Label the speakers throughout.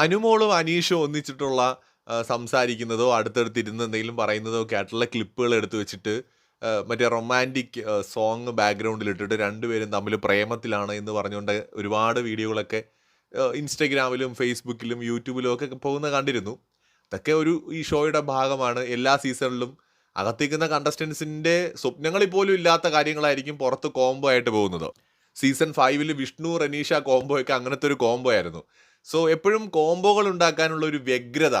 Speaker 1: അനുമോളും അനീഷും ഒന്നിച്ചിട്ടുള്ള സംസാരിക്കുന്നതോ അടുത്തടുത്തിരുന്ന് എന്തെങ്കിലും പറയുന്നതോ ഒക്കെ ആയിട്ടുള്ള ക്ലിപ്പുകൾ എടുത്തു വെച്ചിട്ട് മറ്റേ റൊമാന്റിക് സോങ് ബാക്ക്ഗ്രൗണ്ടിൽ ഇട്ടിട്ട് രണ്ടുപേരും തമ്മിൽ പ്രേമത്തിലാണ് എന്ന് പറഞ്ഞുകൊണ്ട് ഒരുപാട് വീഡിയോകളൊക്കെ ഇൻസ്റ്റഗ്രാമിലും ഫേസ്ബുക്കിലും യൂട്യൂബിലും ഒക്കെ പോകുന്ന കണ്ടിരുന്നു. അതൊക്കെ ഒരു ഈ ഷോയുടെ ഭാഗമാണ്. എല്ലാ സീസണിലും അകത്തേക്കുന്ന കണ്ടസ്റ്റൻസിന്റെ സ്വപ്നങ്ങളിൽ പോലും ഇല്ലാത്ത കാര്യങ്ങളായിരിക്കും പുറത്ത് കോംബോ ആയിട്ട് പോകുന്നത്. സീസൺ ഫൈവിൽ വിഷ്ണു റനീഷ കോംബോ ഒക്കെ അങ്ങനത്തെ ഒരു കോംബോ ആയിരുന്നു. സോ എപ്പോഴും കോംബോകൾ ഉണ്ടാക്കാനുള്ള ഒരു വ്യഗ്രത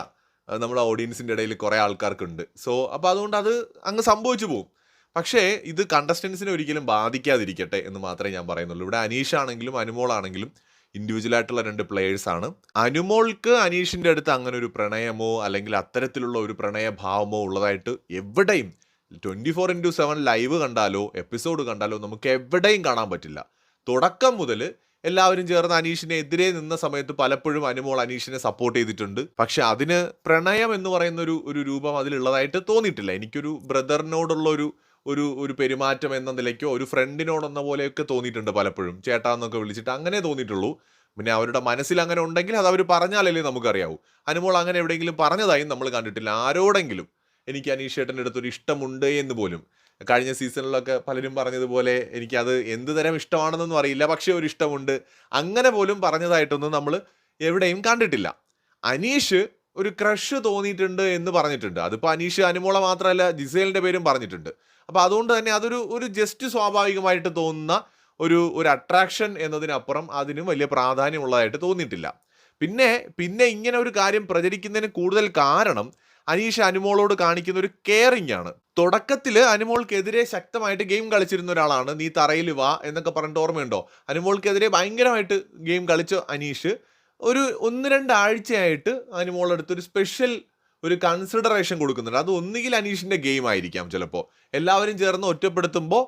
Speaker 1: നമ്മുടെ ഓഡിയൻസിന്റെ ഇടയിൽ കുറേ ആൾക്കാർക്കുണ്ട്. സോ അപ്പോൾ അതുകൊണ്ട് അത് അങ്ങ് സംഭവിച്ചു പോകും പക്ഷേ ഇത് കണ്ടസ്റ്റൻസിനെ ഒരിക്കലും ബാധിക്കാതിരിക്കട്ടെ എന്ന് മാത്രമേ ഞാൻ പറയുന്നുള്ളൂ. ഇവിടെ അനീഷ് ആണെങ്കിലും അനുമോൾ ആണെങ്കിലും ഇൻഡിവിജ്വൽ ആയിട്ടുള്ള രണ്ട് പ്ലേയേഴ്സ് ആണ് അനുമോൾക്ക് അനീഷിന്റെ അടുത്ത് അങ്ങനെ ഒരു പ്രണയമോ അല്ലെങ്കിൽ അത്തരത്തിലുള്ള ഒരു പ്രണയഭാവമോ ഉള്ളതായിട്ട് എവിടെയും twenty four into seven live കണ്ടാലോ എപ്പിസോഡ് കണ്ടാലോ നമുക്ക് എവിടെയും കാണാൻ പറ്റില്ല. തുടക്കം മുതൽ എല്ലാവരും ചേർന്ന് അനീഷിനെ എതിരെ നിന്ന സമയത്ത് പലപ്പോഴും അനുമോൾ അനീഷിനെ സപ്പോർട്ട് ചെയ്തിട്ടുണ്ട്. പക്ഷെ അതിന് പ്രണയം എന്ന് പറയുന്ന ഒരു ഒരു രൂപം അതിലുള്ളതായിട്ട് തോന്നിയിട്ടില്ല. എനിക്കൊരു ബ്രദറിനോടുള്ള ഒരു ഒരു ഒരു പെരുമാറ്റം എന്ന നിലയ്ക്കോ ഒരു ഫ്രണ്ടിനോടെന്ന പോലെയൊക്കെ തോന്നിയിട്ടുണ്ട് പലപ്പോഴും. ചേട്ടാ എന്നൊക്കെ വിളിച്ചിട്ട് അങ്ങനെ തോന്നിയിട്ടുള്ളൂ. പിന്നെ അവരുടെ മനസ്സിൽ അങ്ങനെ ഉണ്ടെങ്കിൽ അത് അവർ പറഞ്ഞാലല്ലേ നമുക്കറിയാവൂ. അനുമോൾ അങ്ങനെ എവിടെയെങ്കിലും പറഞ്ഞതായും നമ്മൾ കണ്ടിട്ടില്ല. ആരോടെങ്കിലും എനിക്ക് അനീഷ് ചേട്ടന്റെ അടുത്തൊരു ഇഷ്ടമുണ്ട് എന്ന് പോലും. കഴിഞ്ഞ സീസണിലൊക്കെ പലരും പറഞ്ഞതുപോലെ എനിക്കത് എന്ത് തരം ഇഷ്ടമാണെന്നൊന്നും അറിയില്ല പക്ഷേ ഒരു ഇഷ്ടമുണ്ട്. അങ്ങനെ പോലും പറഞ്ഞതായിട്ടൊന്നും നമ്മൾ എവിടെയും കണ്ടിട്ടില്ല. അനീഷ് ഒരു ക്രഷ് തോന്നിയിട്ടുണ്ട് എന്ന് പറഞ്ഞിട്ടുണ്ട്. അതിപ്പോൾ അനീഷ് അനുമോള മാത്രമല്ല ജിസേലിന്റെ പേരും പറഞ്ഞിട്ടുണ്ട്. അപ്പോൾ അതുകൊണ്ട് തന്നെ അതൊരു ഒരു ജസ്റ്റ് സ്വാഭാവികമായിട്ട് തോന്നുന്ന ഒരു ഒരു അട്രാക്ഷൻ എന്നതിനപ്പുറം അതിനും വലിയ പ്രാധാന്യമുള്ളതായിട്ട് തോന്നിയിട്ടില്ല. പിന്നെ പിന്നെ ഇങ്ങനെ ഒരു കാര്യം പ്രചരിക്കുന്നതിന് കൂടുതൽ കാരണം അനീഷ് അനുമോളോട് കാണിക്കുന്ന ഒരു കെയറിംഗ് ആണ്. തുടക്കത്തിൽ അനുമോൾക്കെതിരെ ശക്തമായിട്ട് ഗെയിം കളിച്ചിരുന്ന ഒരാളാണ്. നീ തറയിൽ വാ എന്നൊക്കെ പറഞ്ഞിട്ട് ഓർമ്മയുണ്ടോ? അനുമോൾക്കെതിരെ ഭയങ്കരമായിട്ട് ഗെയിം കളിച്ച അനീഷ് ഒരു ഒന്ന് രണ്ട് ആഴ്ചയായിട്ട് അനുമോളുടെ അടുത്ത് ഒരു സ്പെഷ്യൽ ഒരു കൺസിഡറേഷൻ കൊടുക്കുന്നുണ്ട്. അത് ഒന്നുകിൽ അനീഷിന്റെ ഗെയിം ആയിരിക്കാം ചിലപ്പോൾ എല്ലാവരും ചേർന്ന് ഒറ്റപ്പെടുത്തുമ്പോൾ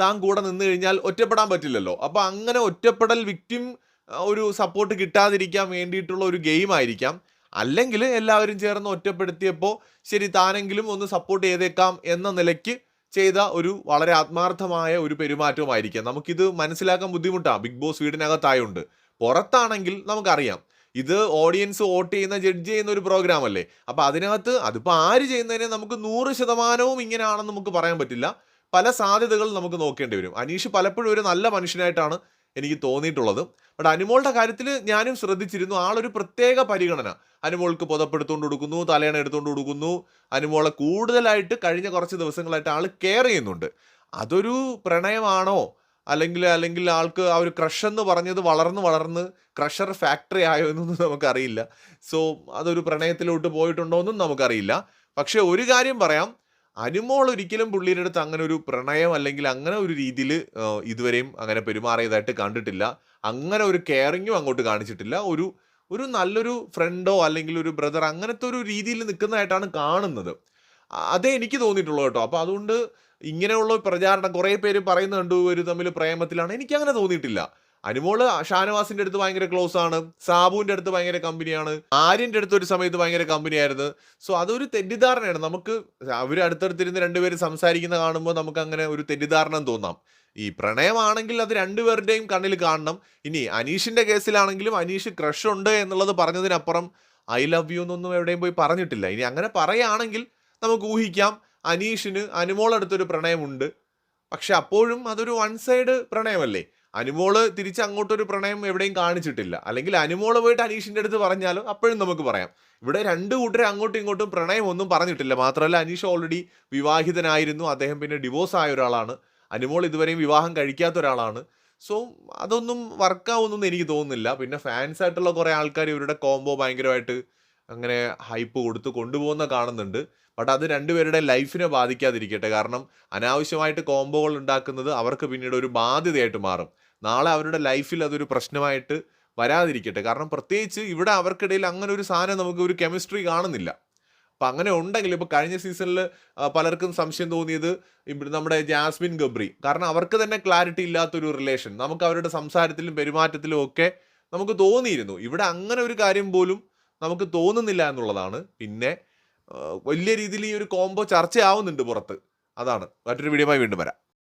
Speaker 1: താൻ കൂടെ നിന്ന് കഴിഞ്ഞാൽ ഒറ്റപ്പെടാൻ പറ്റില്ലല്ലോ. അപ്പോൾ അങ്ങനെ ഒറ്റപ്പെടൽ വിക്ടിം ഒരു സപ്പോർട്ട് കിട്ടാതിരിക്കാൻ വേണ്ടിയിട്ടുള്ള ഒരു ഗെയിം ആയിരിക്കാം. അല്ലെങ്കിൽ എല്ലാവരും ചേർന്ന് ഒറ്റപ്പെടുത്തിയപ്പോൾ ശരി താനെങ്കിലും ഒന്ന് സപ്പോർട്ട് ചെയ്തേക്കാം എന്ന നിലയ്ക്ക് ചെയ്ത ഒരു വളരെ ആത്മാർത്ഥമായ ഒരു പെരുമാറ്റവുമായിരിക്കാം. നമുക്കിത് മനസ്സിലാക്കാൻ ബുദ്ധിമുട്ടാണ് ബിഗ് ബോസ് വീടിനകത്തായുണ്ട്. പുറത്താണെങ്കിൽ നമുക്കറിയാം. ഇത് ഓഡിയൻസ് വോട്ട് ചെയ്യുന്ന ജഡ്ജ് ചെയ്യുന്ന ഒരു പ്രോഗ്രാം അല്ലേ? അപ്പോൾ അതിനകത്ത് അതിപ്പോൾ ആര് ചെയ്യുന്നതിനെ നമുക്ക് നൂറ് ശതമാനവും ഇങ്ങനെയാണെന്ന് നമുക്ക് പറയാൻ പറ്റില്ല. പല സാധ്യതകൾ നമുക്ക് നോക്കേണ്ടി വരും. അനീഷ് പലപ്പോഴും ഒരു നല്ല മനുഷ്യനായിട്ടാണ് എനിക്ക് തോന്നിയിട്ടുള്ളത്. ബട്ട് അനുമോളുടെ കാര്യത്തിൽ ഞാനും ശ്രദ്ധിച്ചിരുന്നു. ആളൊരു പ്രത്യേക പരിഗണന. അനുമോൾക്ക് പുതപ്പെടുത്തുകൊണ്ട് കൊടുക്കുന്നു തലയണ എടുത്തുകൊണ്ട് കൊടുക്കുന്നു. അനുമോളെ കൂടുതലായിട്ട് കഴിഞ്ഞ കുറച്ച് ദിവസങ്ങളായിട്ട് ആൾ കെയർ ചെയ്യുന്നുണ്ട്. അതൊരു പ്രണയമാണോ? അല്ലെങ്കിൽ അല്ലെങ്കിൽ ആൾക്ക് ആ ഒരു ക്രഷ് എന്ന് പറഞ്ഞത് വളർന്ന് വളർന്ന് ക്രഷർ ഫാക്ടറി ആയോ എന്നൊന്നും നമുക്കറിയില്ല. സോ അതൊരു പ്രണയത്തിലോട്ട് പോയിട്ടുണ്ടോ എന്നും നമുക്കറിയില്ല. പക്ഷേ ഒരു കാര്യം പറയാം. അനുമോൾ ഒരിക്കലും പുള്ളിയുടെ അടുത്ത് അങ്ങനെ ഒരു പ്രണയം അല്ലെങ്കിൽ അങ്ങനെ ഒരു രീതിയിൽ ഇതുവരെയും അങ്ങനെ പെരുമാറിയതായിട്ട് കണ്ടിട്ടില്ല. അങ്ങനെ ഒരു കെയറിങ്ങും അങ്ങോട്ട് കാണിച്ചിട്ടില്ല. ഒരു ഒരു നല്ലൊരു ഫ്രണ്ടോ അല്ലെങ്കിൽ ഒരു ബ്രദർ അങ്ങനത്തെ ഒരു രീതിയിൽ നിൽക്കുന്നതായിട്ടാണ് കാണുന്നത്. അതേ എനിക്ക് തോന്നിയിട്ടുള്ളൂ കേട്ടോ. അപ്പോൾ അതുകൊണ്ട് ഇങ്ങനെയുള്ള പ്രചാരണം കുറേ പേര് പറയുന്നുണ്ട് ഇവർ തമ്മിൽ പ്രേമത്തിലാണ്. എനിക്ക് അങ്ങനെ തോന്നിയിട്ടില്ല. അനുമോൾ ഷാനവാസിന്റെ അടുത്ത് ഭയങ്കര ക്ലോസ് ആണ്. സാബുവിന്റെ അടുത്ത് ഭയങ്കര കമ്പനിയാണ്. ആര്യന്റെ അടുത്ത് ഒരു സമയത്ത് ഭയങ്കര കമ്പനിയായിരുന്നു. സോ അതൊരു തെറ്റിദ്ധാരണയാണ്. നമുക്ക് അവർ അടുത്തടുത്തിരുന്ന് രണ്ടുപേരും സംസാരിക്കുന്ന കാണുമ്പോൾ നമുക്ക് അങ്ങനെ ഒരു തെറ്റിദ്ധാരണ തോന്നാം. ഈ പ്രണയമാണെങ്കിൽ അത് രണ്ടുപേരുടെയും കണ്ണിൽ കാണണം. ഇനി അനീഷിന്റെ കേസിലാണെങ്കിലും അനീഷ് ക്രഷ് ഉണ്ട് എന്നുള്ളത് പറഞ്ഞതിനപ്പുറം ഐ ലവ് യു എന്നൊന്നും എവിടെയും പോയി പറഞ്ഞിട്ടില്ല. ഇനി അങ്ങനെ പറയുകയാണെങ്കിൽ നമുക്ക് ഊഹിക്കാം. അനീഷിന് അനുമോളടുത്തൊരു പ്രണയമുണ്ട്. പക്ഷെ അപ്പോഴും അതൊരു വൺ സൈഡ് പ്രണയമല്ലേ? അനുമോൾ തിരിച്ച് അങ്ങോട്ടൊരു പ്രണയം എവിടെയും കാണിച്ചിട്ടില്ല. അല്ലെങ്കിൽ അനുമോൾ പോയിട്ട് അനീഷിന്റെ അടുത്ത് പറഞ്ഞാലും അപ്പോഴും നമുക്ക് പറയാം. ഇവിടെ രണ്ട് കൂട്ടരെ അങ്ങോട്ടും ഇങ്ങോട്ടും പ്രണയം ഒന്നും പറഞ്ഞിട്ടില്ല. മാത്രമല്ല അനീഷ് ഓൾറെഡി വിവാഹിതനായിരുന്നു. അദ്ദേഹം പിന്നെ ഡിവോഴ്സ് ആയ ഒരാളാണ്. അനുമോൾ ഇതുവരെയും വിവാഹം കഴിക്കാത്ത ഒരാളാണ്. സോ അതൊന്നും വർക്കാവുമെന്നൊന്നും എനിക്ക് തോന്നുന്നില്ല. പിന്നെ ഫാൻസ് ആയിട്ടുള്ള കുറേ ആൾക്കാർ ഇവരുടെ കോംബോ ഭയങ്കരമായിട്ട് അങ്ങനെ ഹൈപ്പ് കൊടുത്ത് കൊണ്ടുപോകുന്ന കാണുന്നുണ്ട്. ബട്ട് അത് രണ്ടുപേരുടെ ലൈഫിനെ ബാധിക്കാതിരിക്കട്ടെ. കാരണം അനാവശ്യമായിട്ട് കോംബോകൾ ഉണ്ടാക്കുന്നത് അവർക്ക് പിന്നീട് ഒരു ബാധ്യതയായിട്ട് മാറും. നാളെ അവരുടെ ലൈഫിൽ അതൊരു പ്രശ്നമായിട്ട് വരാതിരിക്കട്ടെ. കാരണം പ്രത്യേകിച്ച് ഇവിടെ അവർക്കിടയിൽ അങ്ങനെ ഒരു സാധനം നമുക്ക് ഒരു കെമിസ്ട്രി കാണുന്നില്ല. അപ്പം അങ്ങനെ ഉണ്ടെങ്കിൽ ഇപ്പോൾ കഴിഞ്ഞ സീസണിൽ പലർക്കും സംശയം തോന്നിയത് നമ്മുടെ ജാസ്മിൻ ഗബ്രി. കാരണം അവർക്ക് തന്നെ ക്ലാരിറ്റി ഇല്ലാത്തൊരു റിലേഷൻ നമുക്ക് അവരുടെ സംസാരത്തിലും പെരുമാറ്റത്തിലും ഒക്കെ നമുക്ക് തോന്നിയിരുന്നു. ഇവിടെ അങ്ങനെ ഒരു കാര്യം പോലും നമുക്ക് തോന്നുന്നില്ല എന്നുള്ളതാണ്. പിന്നെ വലിയ രീതിയിൽ ഈ ഒരു കോംബോ ചർച്ചയാവുന്നുണ്ട് പുറത്ത്. അതാണ്. മറ്റൊരു വീഡിയോ വീണ്ടും വരാം.